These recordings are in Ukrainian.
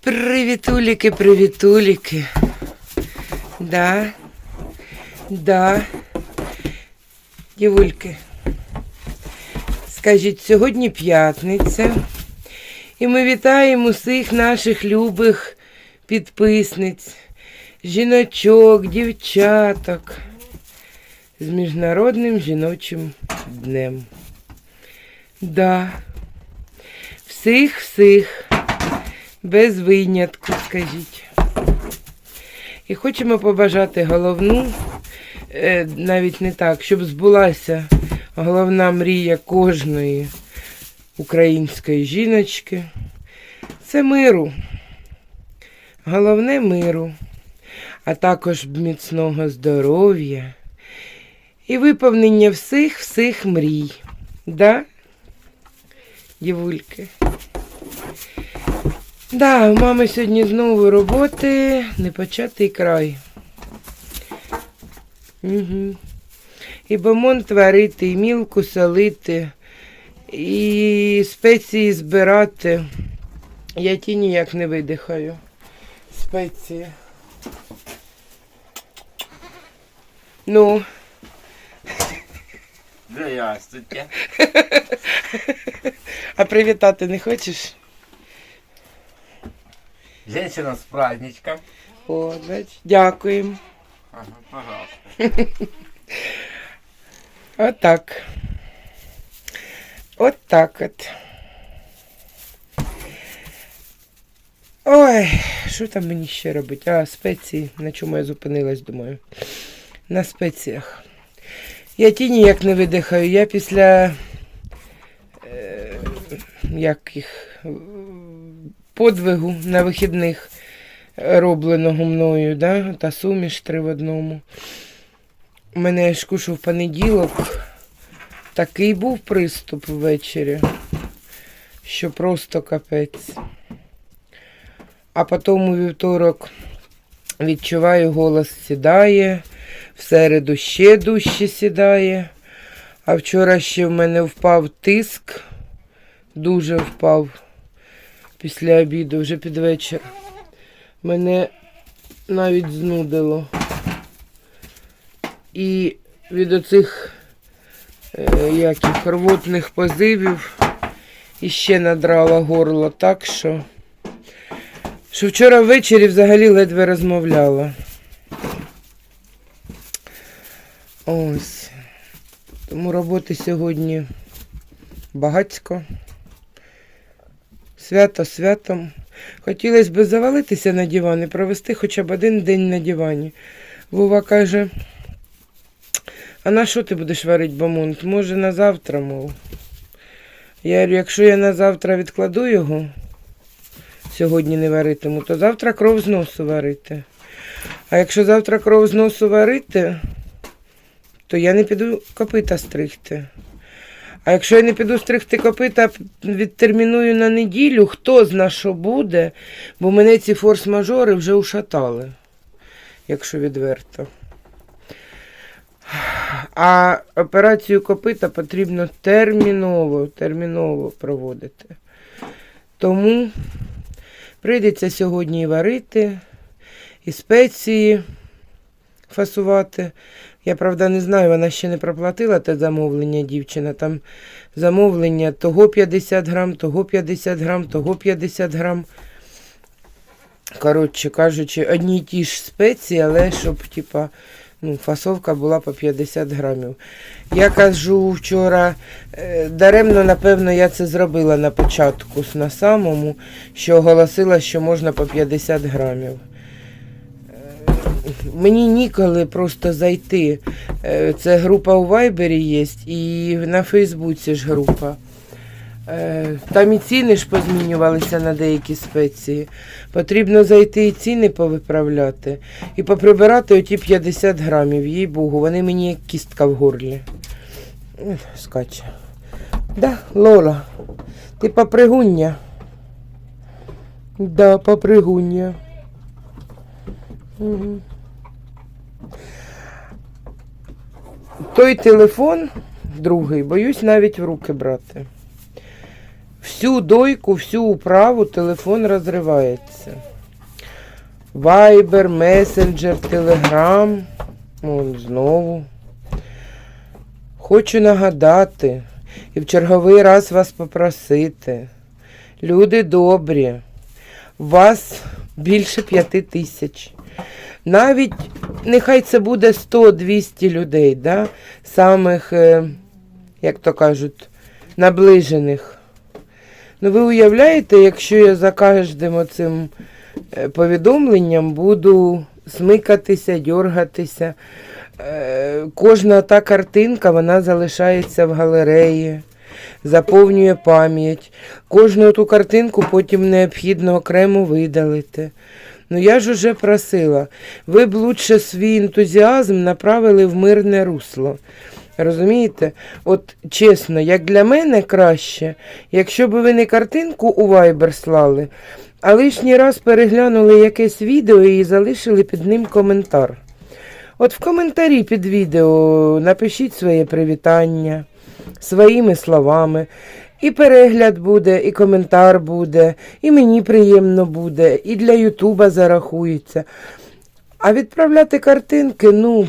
Привітуліки, привітуліки. Да. Да. Дівульки. Скажіть, сьогодні п'ятниця. І ми вітаємо усіх наших любих підписниць, жіночок, дівчаток з Міжнародним жіночим днем. Да. Всіх-всіх без винятку, скажіть. І хочемо побажати головну, е, навіть не так, щоб збулася головна мрія кожної української жіночки. Це миру. Головне миру, а також міцного здоров'я і виповнення всіх всіх мрій. Да? Дівульки? Да, у мами сьогодні знову роботи, непочатий край. Угу. І бомон варити, і мілку солити, і спеції збирати. Я ті ніяк не видихаю. Спеції. Ну, Здравствуйте. а привітати не хочеш? Женщина с праздничком. О, значить, дякуємо. Ага, пожалуйста. Отак. От так от. Ой, що там мені ще робити? А, спеції. На чому я зупинилась, думаю. На спеціях. Я ті ніяк не видихаю. Я після е, як їх, е, подвигу на вихідних робленого мною, да? та суміш три в одному. У мене ж кушу в понеділок. Такий був приступ ввечері, що просто капець. А потім у вівторок відчуваю, голос сідає, в середу ще дужче сідає. А вчора ще в мене впав тиск, дуже впав після обіду, вже під вечір. Мене навіть знудило. І від оцих е, яких рвотних позивів іще надрала горло так, що, що вчора ввечері взагалі ледве розмовляла. Ось. Тому роботи сьогодні багацько. Свято святом. Хотілося б завалитися на диван провести хоча б один день на дивані. Вова каже, а на що ти будеш варити бамонт? Може на завтра, мов. Я говорю, якщо я на завтра відкладу його, сьогодні не варитиму, то завтра кров з носу варити. А якщо завтра кров з носу варити, то я не піду копита стригти. А якщо я не піду стригти копита, відтерміную на неділю, хто зна, що буде, бо мене ці форс-мажори вже ушатали, якщо відверто. А операцію копита потрібно терміново, терміново проводити. Тому прийдеться сьогодні і варити, і спеції фасувати. Я, правда, не знаю, вона ще не проплатила те замовлення, дівчина. Там замовлення того 50 грам, того 50 грам, того 50 грам. Коротше кажучи, одні й ті ж спеції, але щоб, типа, ну, фасовка була по 50 грамів. Я кажу вчора, е, даремно, напевно, я це зробила на початку, на самому, що оголосила, що можна по 50 грамів. Е, Мені ніколи просто зайти. Е, Це група у Вайбері є і на Фейсбуці ж група. Е, Там і ціни ж позмінювалися на деякі спеції. Потрібно зайти і ціни повиправляти і поприбирати оті 50 грамів, їй Богу, вони мені як кістка в горлі. Скаче. Да, Лола, ти попригуння? Да, попригуння. Мгм. Той телефон, другий, боюсь навіть в руки брати. Всю дойку, всю управу телефон розривається. Вайбер, месенджер, телеграм. Вон знову. Хочу нагадати і в черговий раз вас попросити. Люди добрі, вас більше п'яти тисяч. Навіть нехай це буде 100-200 людей, да? самих, е, як то кажуть, наближених. Ну, ви уявляєте, якщо я за кожним оцим е, повідомленням буду смикатися, дьоргатися. Е, Кожна та картинка вона залишається в галереї, заповнює пам'ять. Кожну ту картинку потім необхідно окремо видалити. Ну я ж уже просила, ви б лучше свій ентузіазм направили в мирне русло. Розумієте? От чесно, як для мене краще, якщо б ви не картинку у Viber слали, а лишній раз переглянули якесь відео і залишили під ним коментар. От в коментарі під відео напишіть своє привітання своїми словами. І перегляд буде, і коментар буде, і мені приємно буде, і для Ютуба зарахується. А відправляти картинки, ну.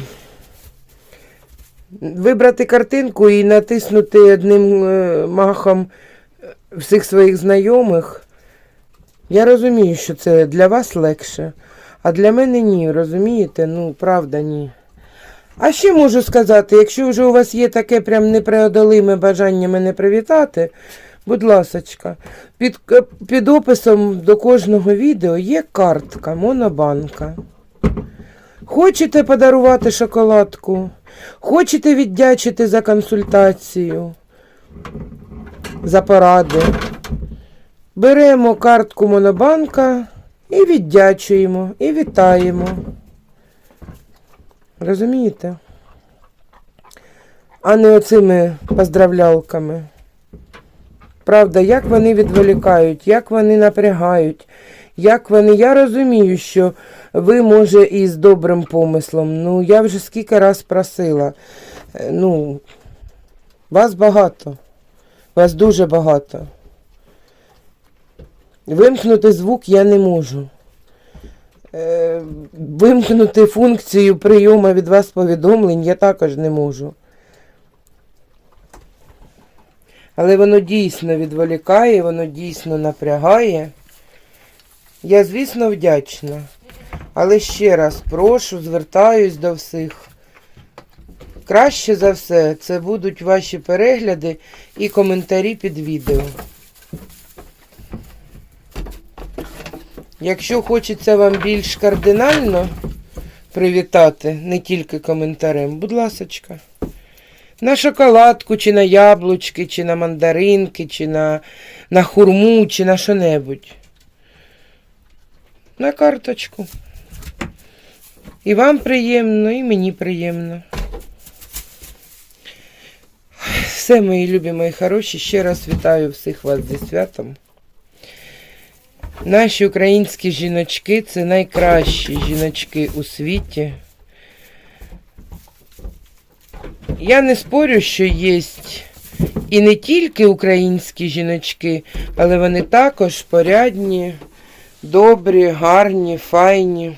Вибрати картинку і натиснути одним е, махом е, всіх своїх знайомих. Я розумію, що це для вас легше, а для мене ні, розумієте? Ну, правда, ні. А ще можу сказати, якщо вже у вас є таке прям непреодолиме бажання мене привітати, будь ласочка, під, під описом до кожного відео є картка, монобанка. Хочете подарувати шоколадку? Хочете віддячити за консультацію, за поради? Беремо картку монобанка і віддячуємо, і вітаємо. Розумієте? А не оцими поздравлялками. Правда, як вони відволікають, як вони напрягають, як вони. Я розумію, що ви, може, і з добрим помислом. Ну, я вже скільки раз просила. Е, Ну, вас багато. Вас дуже багато. Вимкнути звук я не можу. Е, Вимкнути функцію прийому від вас повідомлень я також не можу. Але воно дійсно відволікає, воно дійсно напрягає. Я, звісно, вдячна. Але ще раз прошу, звертаюсь до всіх. Краще за все, це будуть ваші перегляди і коментарі під відео. Якщо хочеться вам більш кардинально привітати, не тільки коментарем, будь ласочка. На шоколадку, чи на яблучки, чи на мандаринки, чи на, на хурму, чи на що-небудь. На карточку. І вам приємно, і мені приємно. Все, мої любі, мої хороші, ще раз вітаю всіх вас зі святом. Наші українські жіночки це найкращі жіночки у світі. Я не спорю, що є і не тільки українські жіночки, але вони також порядні, добрі, гарні, файні.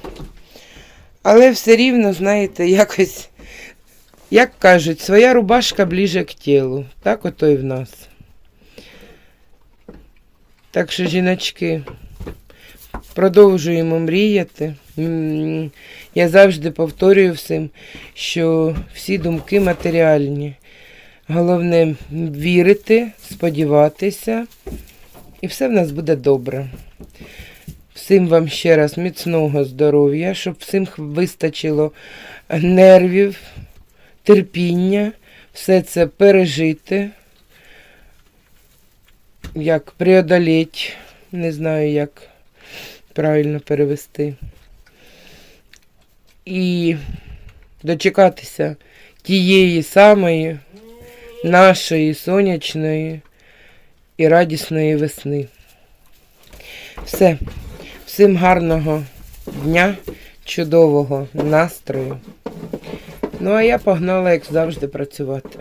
Але все рівно, знаєте, якось, як кажуть, своя рубашка ближе к тілу. Так ото і в нас. Так що, жіночки, продовжуємо мріяти. Я завжди повторюю всім, що всі думки матеріальні. Головне вірити, сподіватися, і все в нас буде добре. Всім вам ще раз міцного здоров'я, щоб всім вистачило нервів, терпіння, все це пережити, як преодолеть, не знаю, як правильно перевести. І дочекатися тієї самої нашої сонячної і радісної весни. Все. Всім гарного дня, чудового настрою. Ну, а я погнала, як завжди, працювати.